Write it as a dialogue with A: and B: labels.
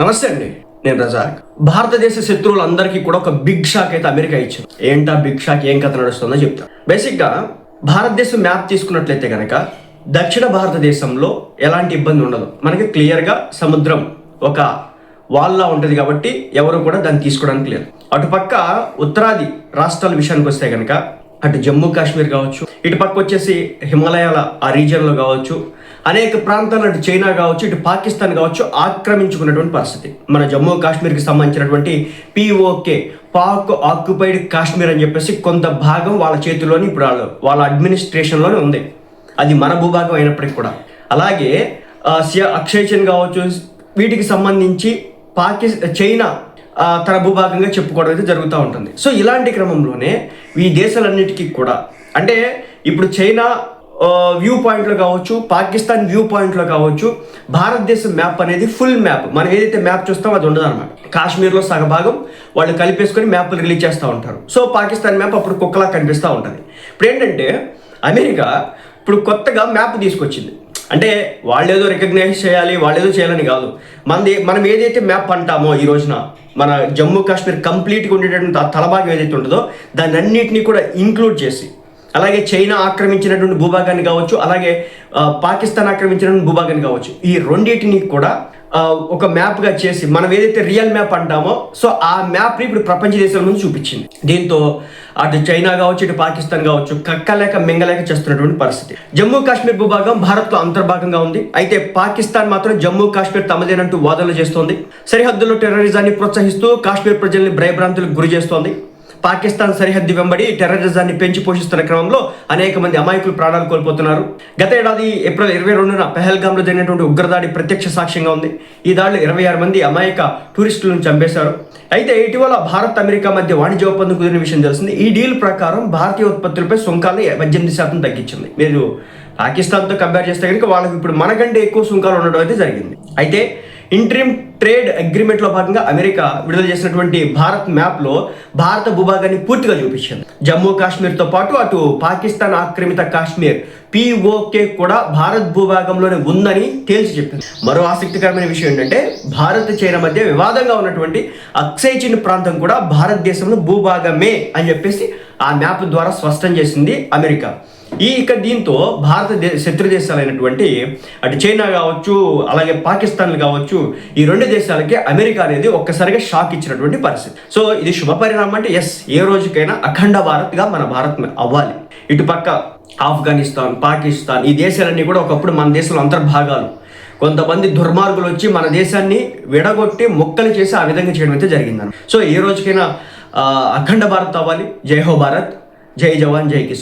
A: నమస్తే అండి నేను రజాక్. భారతదేశ శత్రువులందరికీ కూడా ఒక బిగ్ షాక్ అయితే అమెరికా ఇచ్చింది. ఏంటా బిగ్ షాక్ ఏం కథ నడుస్తుందో చెప్తా. బేసిక్గా భారతదేశం మ్యాప్ తీసుకున్నట్లయితే కనుక దక్షిణ భారతదేశంలో ఎలాంటి ఇబ్బంది ఉండదు. మనకి క్లియర్గా సముద్రం ఒక వాల్లా ఉంటుంది కాబట్టి ఎవరు కూడా దాన్ని తీసుకోవడానికి లేదు అటుపక్క ఉత్తరాది రాష్ట్రాల విషయానికి వస్తే కనుక అటు జమ్మూ కాశ్మీర్ కావచ్చు ఇటు పక్క వచ్చేసి హిమాలయాల ఆ రీజియన్లో కావచ్చు అనేక ప్రాంతాలు అటు చైనా కావచ్చు ఇటు పాకిస్తాన్ కావచ్చు ఆక్రమించుకున్నటువంటి పరిస్థితి. మన జమ్మూ కాశ్మీర్కి సంబంధించినటువంటి పిఓకే పాక్ ఆక్యుపైడ్ కాశ్మీర్ అని చెప్పేసి కొంత భాగం వాళ్ళ చేతిలోని ఇప్పుడు వాళ్ళ వాళ్ళ అడ్మినిస్ట్రేషన్లోనే ఉంది. అది మన భూభాగం అయినప్పటికీ కూడా. అలాగే అక్షయచన్ కావచ్చు వీటికి సంబంధించి పాకిస్ చైనా తన భూభాగంగా చెప్పుకోవడం అయితే జరుగుతూ ఉంటుంది. సో ఇలాంటి క్రమంలోనే ఈ దేశాలన్నిటికీ కూడా అంటే ఇప్పుడు చైనా వ్యూ పాయింట్లో కావచ్చు పాకిస్తాన్ వ్యూ పాయింట్లో కావచ్చు భారతదేశం మ్యాప్ అనేది ఫుల్ మ్యాప్. మనం ఏదైతే మ్యాప్ చూస్తామో అది ఉండదు అనమాట కాశ్మీర్లో సగభాగం వాళ్ళు కలిపేసుకొని మ్యాప్లు రిలీజ్ చేస్తూ ఉంటారు. సో పాకిస్తాన్ మ్యాప్ అప్పుడు కుక్కలా కనిపిస్తూ ఉంటుంది. ఇప్పుడు ఏంటంటే అమెరికా ఇప్పుడు కొత్తగా మ్యాప్ తీసుకొచ్చింది. అంటే వాళ్ళు ఏదో రికగ్నైజ్ చేయాలి వాళ్ళు ఏదో చేయాలని కాదు. మనది మనం ఏదైతే మ్యాప్ అంటామో ఈ రోజున మన జమ్మూ కాశ్మీర్ కంప్లీట్గా ఉండేటటువంటి ఆ తలభాగం ఏదైతే ఉంటుందో దాన్ని అన్నింటినీ కూడా ఇంక్లూడ్ చేసి అలాగే చైనా ఆక్రమించినటువంటి భూభాగాన్ని కావచ్చు అలాగే పాకిస్తాన్ ఆక్రమించినటువంటి భూభాగాన్ని కావచ్చు. ఈ రెండింటిని కూడా ఒక మ్యాప్గా చేసి మనం ఏదైతే రియల్ మ్యాప్ అంటామో సో ఆ మ్యాప్ని ఇప్పుడు ప్రపంచ దేశాల ముందు చూపించింది. దీంతో అటు చైనా కావచ్చు ఇటు పాకిస్తాన్ కావచ్చు కక్కలేక మింగలేక చేస్తున్నటువంటి పరిస్థితి. జమ్మూ కాశ్మీర్ భూభాగం భారత్లో అంతర్భాగంగా ఉంది. అయితే పాకిస్తాన్ మాత్రం జమ్మూ కాశ్మీర్ తమదేనంటూ వాదనలు చేస్తోంది. సరిహద్దుల్లో టెర్రరిజాన్ని ప్రోత్సహిస్తూ కాశ్మీర్ ప్రజల్ని భయభ్రాంతులకు గురి చేస్తోంది. పాకిస్తాన్ సరిహద్దు వెంబడి టెర్రరిజాన్ని పెంచి పోషిస్తున్న క్రమంలో అనేక మంది అమాయకులు ప్రాణాలు కోల్పోతున్నారు. గత ఏడాది ఏప్రిల్ ఇరవై రెండున పెహల్గాంలో జరిగినటువంటి ఉగ్రదాడి ప్రత్యక్ష సాక్ష్యంగా ఉంది. ఈ దాడిలో ఇరవై ఆరు మంది అమాయక టూరిస్టులను చంపేశారు. అయితే ఇటీవల భారత్ అమెరికా మధ్య వాణిజ్య ఒప్పందం కుదిరిన విషయం తెలిసింది. ఈ డీల్ ప్రకారం భారతీయ ఉత్పత్తులపై సుంకాలు పద్దెనిమిది శాతం తగ్గించింది. మీరు పాకిస్తాన్తో కంపేర్ చేస్తే కనుక వాళ్ళకి ఇప్పుడు మనకంటే ఎక్కువ సుంకాలు ఉండడం అయితే జరిగింది. అయితే ఇంట్రీమ్ ట్రేడ్ అగ్రిమెంట్లో భాగంగా అమెరికా విడుదల చేసినటువంటి భారత్ మ్యాప్లో భారత భూభాగాన్ని పూర్తిగా చూపించింది. జమ్మూ కాశ్మీర్తో పాటు అటు పాకిస్తాన్ ఆక్రమిత కాశ్మీర్ పిఓకే కూడా భారత్ భూభాగంలోనే ఉందని తేల్చి చెప్పింది. మరో ఆసక్తికరమైన విషయం ఏంటంటే భారత్ చైనా మధ్య వివాదంగా ఉన్నటువంటి అక్సై చిన్ ప్రాంతం కూడా భారతదేశంలో భూభాగమే అని చెప్పేసి ఆ మ్యాప్ ద్వారా స్పష్టం చేసింది అమెరికా. ఈ ఇక దీంతో భారతదేశ శత్రు దేశాలైనటువంటి అటు చైనా కావచ్చు అలాగే పాకిస్తాన్లు కావచ్చు ఈ రెండు దేశాలకి అమెరికా అనేది ఒక్కసారిగా షాక్ ఇచ్చినటువంటి పరిస్థితి. సో ఇది శుభ పరిణామం అంటే ఎస్ ఏ రోజుకైనా అఖండ భారత్గా మన భారత్ అవ్వాలి. ఇటుపక్క ఆఫ్ఘనిస్తాన్ పాకిస్తాన్ ఈ దేశాలన్నీ కూడా ఒకప్పుడు మన దేశంలో అంతర్భాగాలు. కొంతమంది దుర్మార్గులు వచ్చి మన దేశాన్ని విడగొట్టి మొక్కలు చేసి ఆ విధంగా చేయడం అయితే జరిగిందన్న సో ఏ రోజుకైనా అఖండ భారత్ అవ్వాలి. జై హో భారత్. జై జవాన్ జై కిసాన్.